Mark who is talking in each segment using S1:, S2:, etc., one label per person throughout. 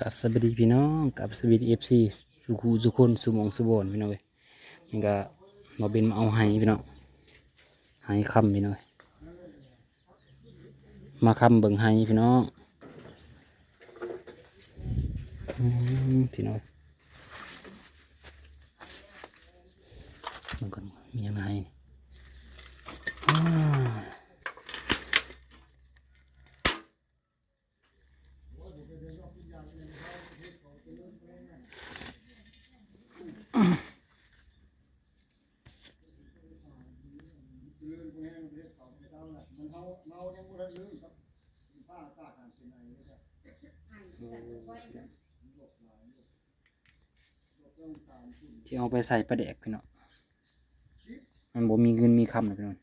S1: กับสวัสดีพี่น้องกับสวัสดีเอฟซีสุขูสุคนสุมองสุบอนพี่น้องเว้ยมันก็มาเป็นมาเอาไห้พี่น้องไห้คำพี่น้องมาคำเบิ่งไห้พี่น้องพี่น้องเว้ยมันก่อนมียังไง เมาที่เอาไปใส่ปลาแดกพี่น้องมันบ่มีเงินมีคำนะพี่น้อง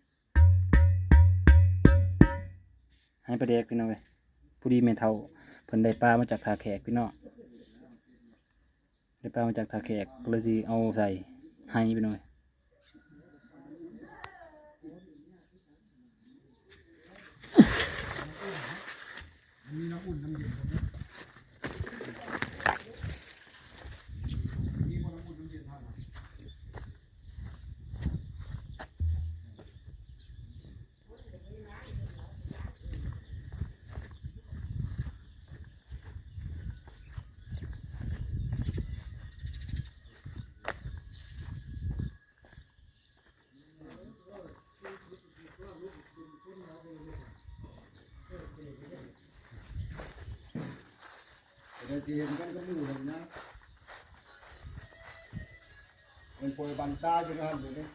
S1: ให้ปลาแดกพี่น้องเลยผู้ดีเมนเทาเพิ่นได้ปลามาจากทาแขกพี่น้องได้ปลามาจากทาแขกก็เลยสิเอาใส่ให้พี่น้องเอ้ย
S2: เราจะเห็นกันก็มือเลยนนะเป็นโปรยบันซ่าอยู่นะอยู่นี่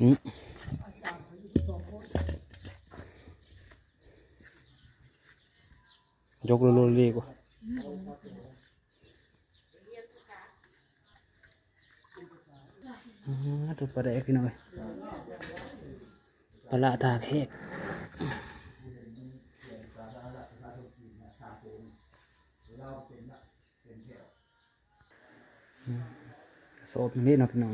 S1: อืมยกโลโลเรียกว่าอ๋อตัวปลาแดกพี่น้อยปลาละทาแขกอืมกระ สอบมันนี่เนาะพี่น้อง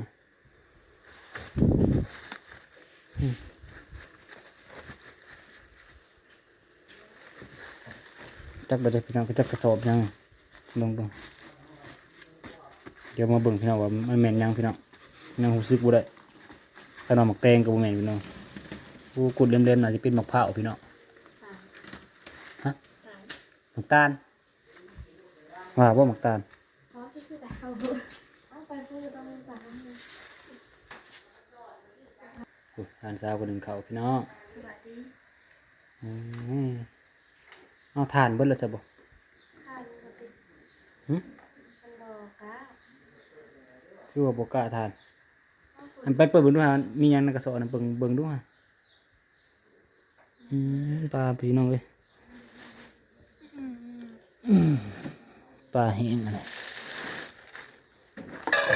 S1: จักไปเลยพี่น้องก็จักกระสอบยังลงลงเดี๋ยวมาเบิ่งพี่น้องว่ามันแม่นยังพี่น้องยังหูซึกบ่ได้ถ้าน้องหมักแตงก็บ่แม่นพี่น้องผู้กุดเล่มๆน่าจะเป็นหมักเผาวพี่น้องฮะหมักตาลว่าบ่หมักตาล
S3: เพราะที่คือดาวเอาไปพูดต้องสั่ง
S1: โอ้ยอ่านสาวคนหนึ่งเขาพี่น้อง
S3: สวัสดี
S1: อืมเอาทานเบิดแล้วจะบ่
S3: ค่ะปกติ
S1: หึ
S3: มันบอกกะ
S1: คือว่าบ่กล้าทานอันไปเปิดเบิ่งดูฮะมีหยังในกระสอบอันเบิ่งเบิ่งดูฮะอืมปลาพี่น้องเอ้ยอืมปลาแห้งอะไร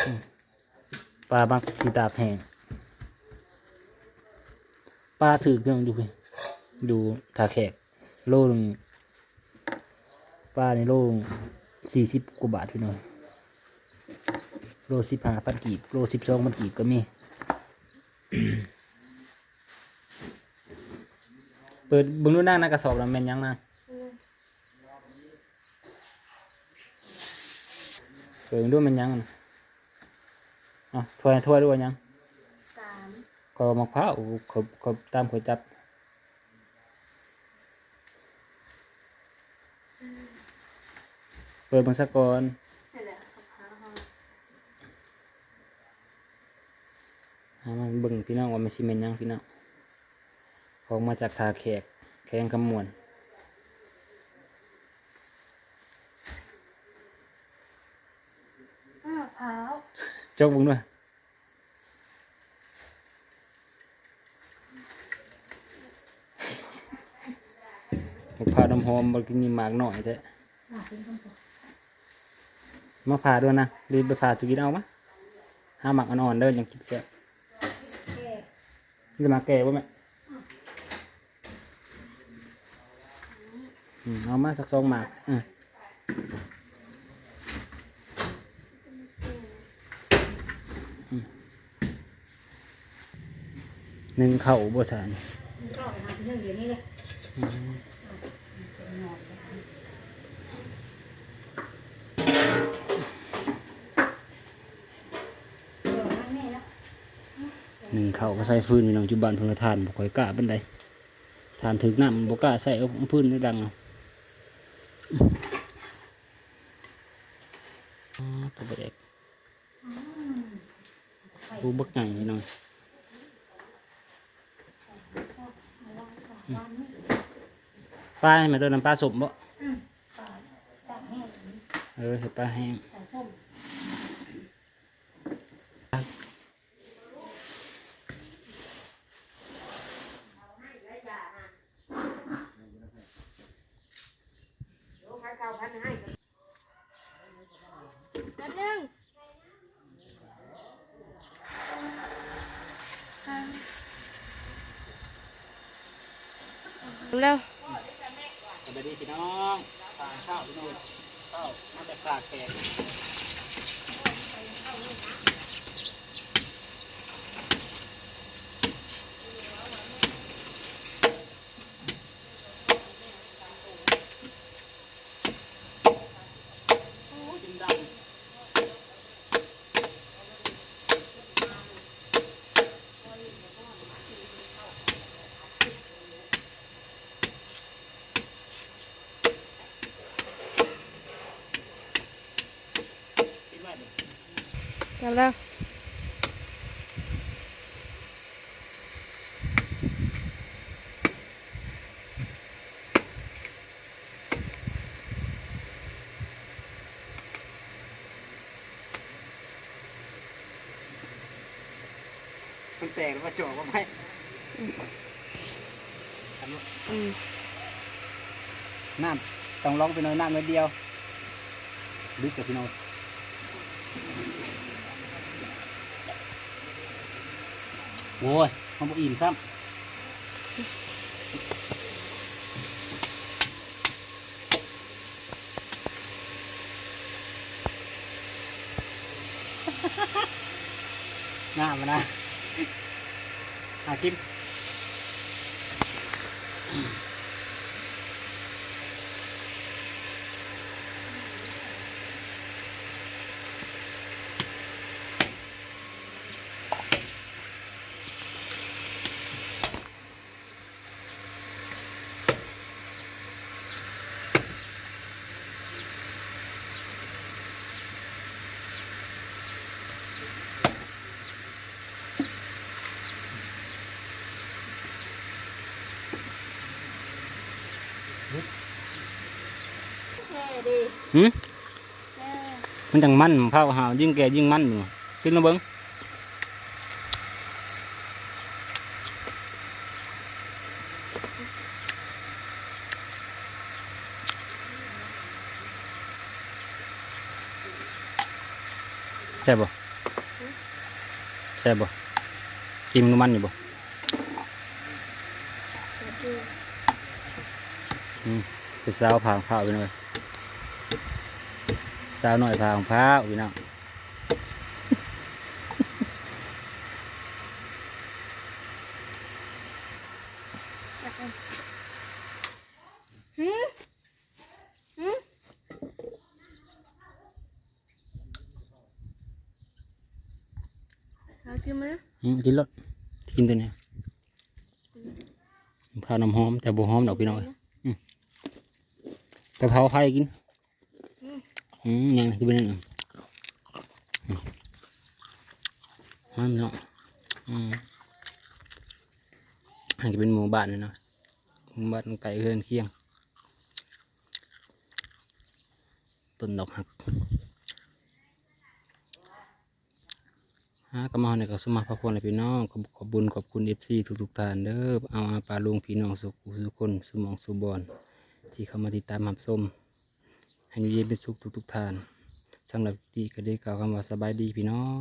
S1: อืมปลาบักสีตาบแห้งป ลาถือเครื่องดูดูถาแขกโลหนึงปลาในโลสี่สิบกว่าบาทพี่น้องโลสิบห้าพันกีบโลสิบสองพันกีบก็มี เปิดบึงดูนั่งนะกระสอบแล้วแมนยังนะเปิดเบิ่งดูแมันยังอะถวยถวยด้วยยัง ก็มะพร้าวเขาเขาตามเขาจับเปิดเบังสักก่อน
S3: นี่แหละขับหาห้อง
S1: หามันเบิ่งพี่น้องว่ามันสิแม่นยังพี่น้องของมาจากทาแขกแขงคำมวน
S3: อ้าวเท้า
S1: จกเบุงด้วย มะพร้าวน้ำหอมบกินนี่หมากหน่อยแท้
S3: หาเป็นคนปก
S1: มาผ่าด้วยนะรีบไปผ่าสุกินเอามะห้าหมักอ่อนๆเด้อยังกินเสียจะมาแก่ป่ะแม่เอามาสักสองหมากอืมหนึ่งเข่าบ่สาน
S3: มันก็ออกไปหาที่เรื่องเดี๋ยวนี้เลย
S1: หนึ่งเขาก็ใส่ฟืนพี่น้องจุบันเพิ่งละทานบ่ค่อยกล้าปานใดทานถึกน้ำบ่กล้าใส่เอาพื้นนี่ดังเอาอ๋อตัวเด็กผู้บักใหญ่พี่น้องปลาให้มาตัวน้ำปลาสมบ่
S3: อืมปลาจากแห้ง
S1: เออเห็ดปลาแห้ง
S3: ใส่ส้ม แป๊บนึง แล้ว
S1: สวัสดีพี่น้องข้าวพี่น้องข้าวมาแต่ปลาแขกโอ้ยกินดำ คิดว่าดิ
S3: เร็วเร็วๆ
S1: มันแตกแล้วมาจ่อก็ไม่อันนี้
S3: อืม
S1: น้ำต้องลองไปหน่อยน้ำน้อยเดี ยวลึกกับพี่น้องโอ้ยมันบ่อิ่มซ้ำน้ำมันนะอากิน หืมมันจังมันข้าวหาวยิ่งแก่ยิ่งมันอยู่กินแล้วเบิ้งใช่บ่ใช่บ่กินมันอยู่บ่
S3: คือ
S1: ไปสาวผ่าผ้าไปหน่อย สาวหน่อยผาของผ้าพี่น้อง
S3: กินไหม
S1: กินรสกินตัวนี้ข้าวน้ำหอมแต่บ่หอมดอกพี่น้องเอ้ยอืมกะเพราไข่กิน อืมยังคือเป็นยังไงอืมมันเนาะอืมอันนี้เป็นหมู่บ้านเลยนาะหมู่บ้านไก่เฮือนเคียง ต้นดอกหักฮะก็มาในกับสมาพระพรเลยพี่น้องขอบขอบุญขอบคุณเอฟซีทุกๆท่านเด้อเอาอาปลาลุงพี่น้องสุขสุขคนสมองสุบอนที่เข้ามาติดตามหับส้ม ให้อยู่เย็นเป็นสุขทุกๆท่านสำหรับที่ก็ได้กล่าวคำว่าสบายดีพี่น้อง